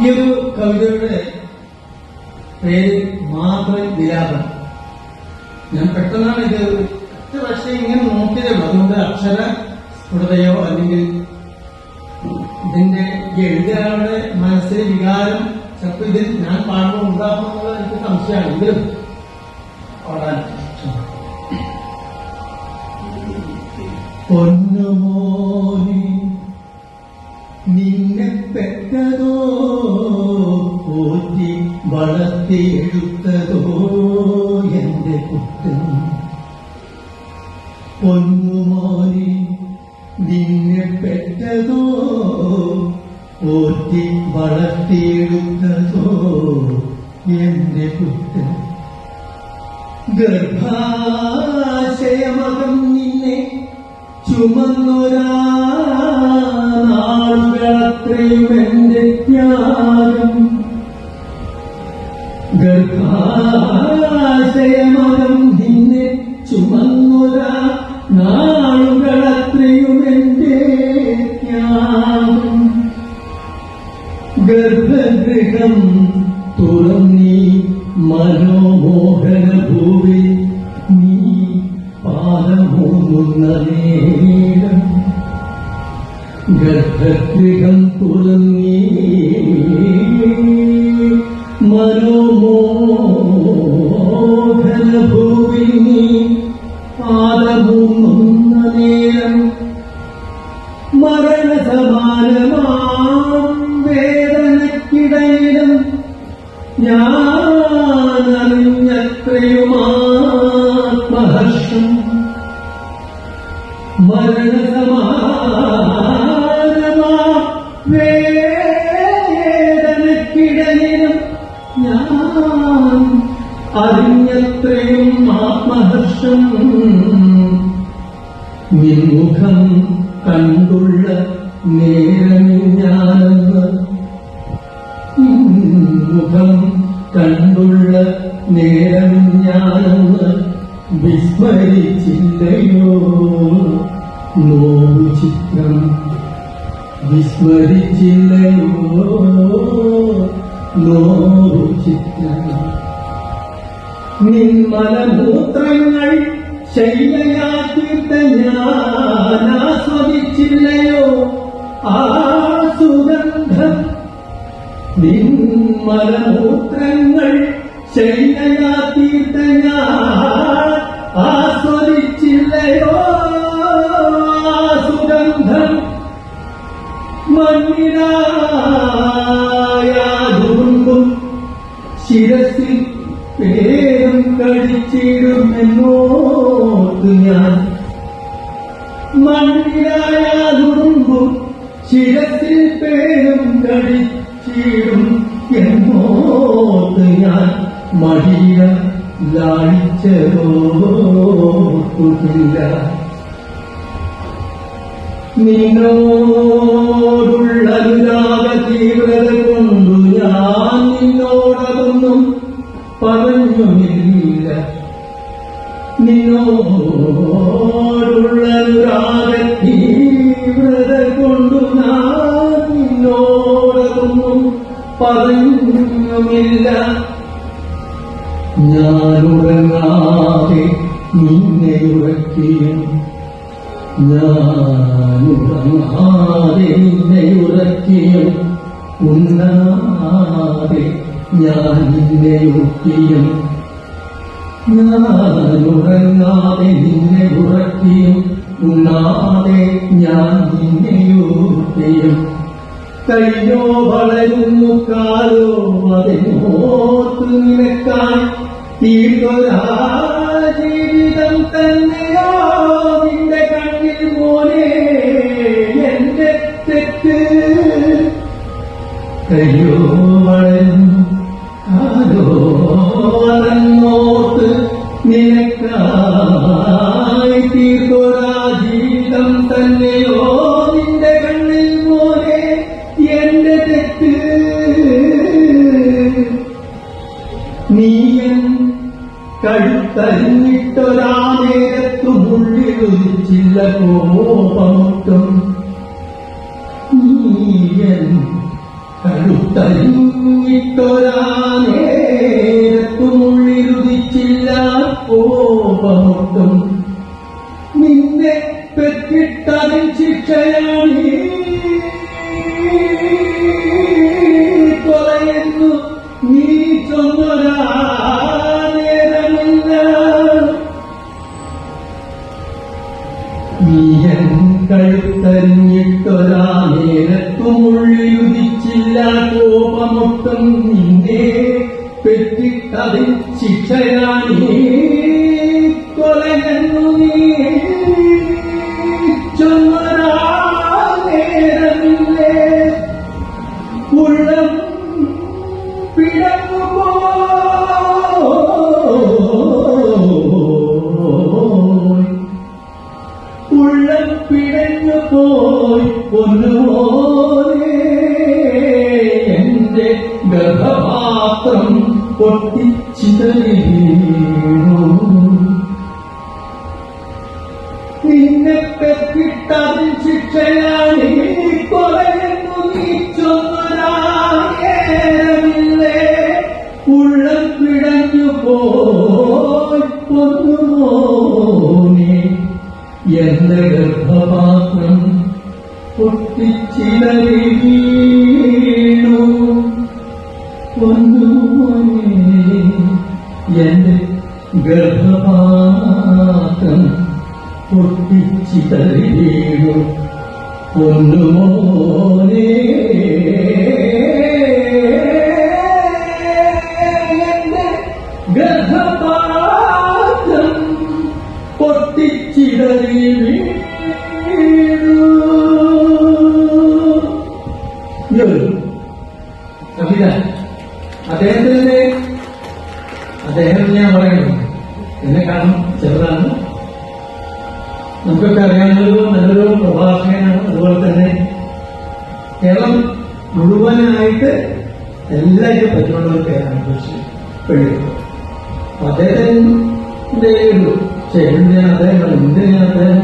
ഈ ഒരു കവിതയുടെ പേര് മാധവൻ വിലാപം ഞാൻ പെട്ടെന്നാണ് ഇത് ഒറ്റ പക്ഷേ ഇങ്ങനെ നോക്കിയതേ. ഉള്ളൂ അതുകൊണ്ട് അക്ഷര സ്ഫുടതയോ അല്ലെങ്കിൽ ഇതിന്റെ എഴുതിയാളുടെ മനസ്സിലെ വികാരം ചിലപ്പോൾ ഇതിൽ ഞാൻ പാടുമ്പോൾ ഉണ്ടാകുമെന്നുള്ള എനിക്ക് സംശയമാണ്. എങ്കിലും പാടാൻ പൊന്നുമോനെ വളർത്തിയെടുത്തതോ എന്റെ കുറ്റം പൊന്നുമോനെ നിന്നെ പെട്ടതോ പോറ്റി വളർത്തിയെടുത്തതോ എന്റെ കുറ്റം ഗർഭാശയമകം നിന്നെ ചുമന്നൊരാ ചുമന്നൊരാ ഗർഭഗൃഹം തുറന്നീ മനോമോഹന ഭൂവി നീ പാദമൂന്നുന്ന ഗർഭഗൃഹം തുറന്നീ മനോമോഹന അറിഞ്ഞത്രയും ആത്മഹർഷം. നിൻമുഖം കണ്ടുള്ള നേരമിൽ ഞാനെന്ന് മുഖം കണ്ടുള്ള നേരം ഞാനെന്ന് വിസ്മരിച്ചില്ലയോ? നോവു ചിത്രം വിസ്മരിച്ചില്ലയോ? നോവു ചിത്രം നിന്മലമൂത്രങ്ങൾ ശൈലയാക്കിയിട്ട് ഞാൻ ആസ്വദിച്ചില്ലയോ ആ സുഗന്ധം നിന്മലമൂത്രങ്ങൾ ശൈലയാക്കിയിട്ട് ഞാൻ ആ സുഗന്ധം മണ്ണിനായാതുകൊണ്ടും കടിച്ചിടുമെന്നോത്ത് ഞാൻ മണ്ണിനായാതുകൊണ്ടും ശിരസിൽ പേരും കടിച്ചിടും എന്നോത്ത് ഞാൻ മടിയ ലാളിച്ചതോർക്കുന്നില്ല നിന്നോടുള്ള പറഞ്ഞുമില്ല ഞാനുറങ്ങാതെ നിന്നെ ഉറക്കിയും ഞാനുറങ്ങാതെ നിന്നെ ഉറക്കിയും ഉണ്ണാതെ ഞാൻ നിന്നെ ഒക്കിയും ഞാനുറങ്ങാതെ നിന്നെ ഉറക്കിയും ഉണ്ണാതെ ഞാൻ നിന്നെ ഒക്കിയും കയ്യോ വളരുന്നു കാലോ അതിനോത്ത് നിനക്കാൻ തീർക്കൊരാ ജീവിതം തന്നെയോ കഴുത്തരിഞ്ഞിട്ടൊരാ നേരത്തു മുള്ളിലുദിച്ചില്ല കോപമൊട്ടും നീയൻ കഴുത്ത നേരത്തുമുള്ളിരുതിച്ചില്ല കോപമൊട്ടും നിന്നെ പെറ്റിട്ടതിൻ ശിക്ഷയാണ് പെറ്റിട്ടതിൻ ശിക്ഷയാണീ കൊലയെന്നു നീ ചൊന്നൊരാ നേരമില്ലേ ഉള്ളം പിടങ്ങുപോയി ഉള്ളം പിടഞ്ഞു പോയി പൊന്നുപോലെ എന്റെ ഗർഭപാത്രം പൊട്ടിച്ചിതറി വീണു. പൊട്ടിച്ചിതറി വീണു പൊന്നുമോനെ ഗർഭപാത്രം ഇതൊരു കവിത അദ്ദേഹത്തിന്റെ കേരളം മുഴുവനായിട്ട് എല്ലാവരും പറ്റുള്ള ഒരു പേരാണ് കൃഷി അപ്പൊ അദ്ദേഹത്തിന്റെ ഒരു എന്തിനാണ് അദ്ദേഹം? എന്തിനാണ് അദ്ദേഹം?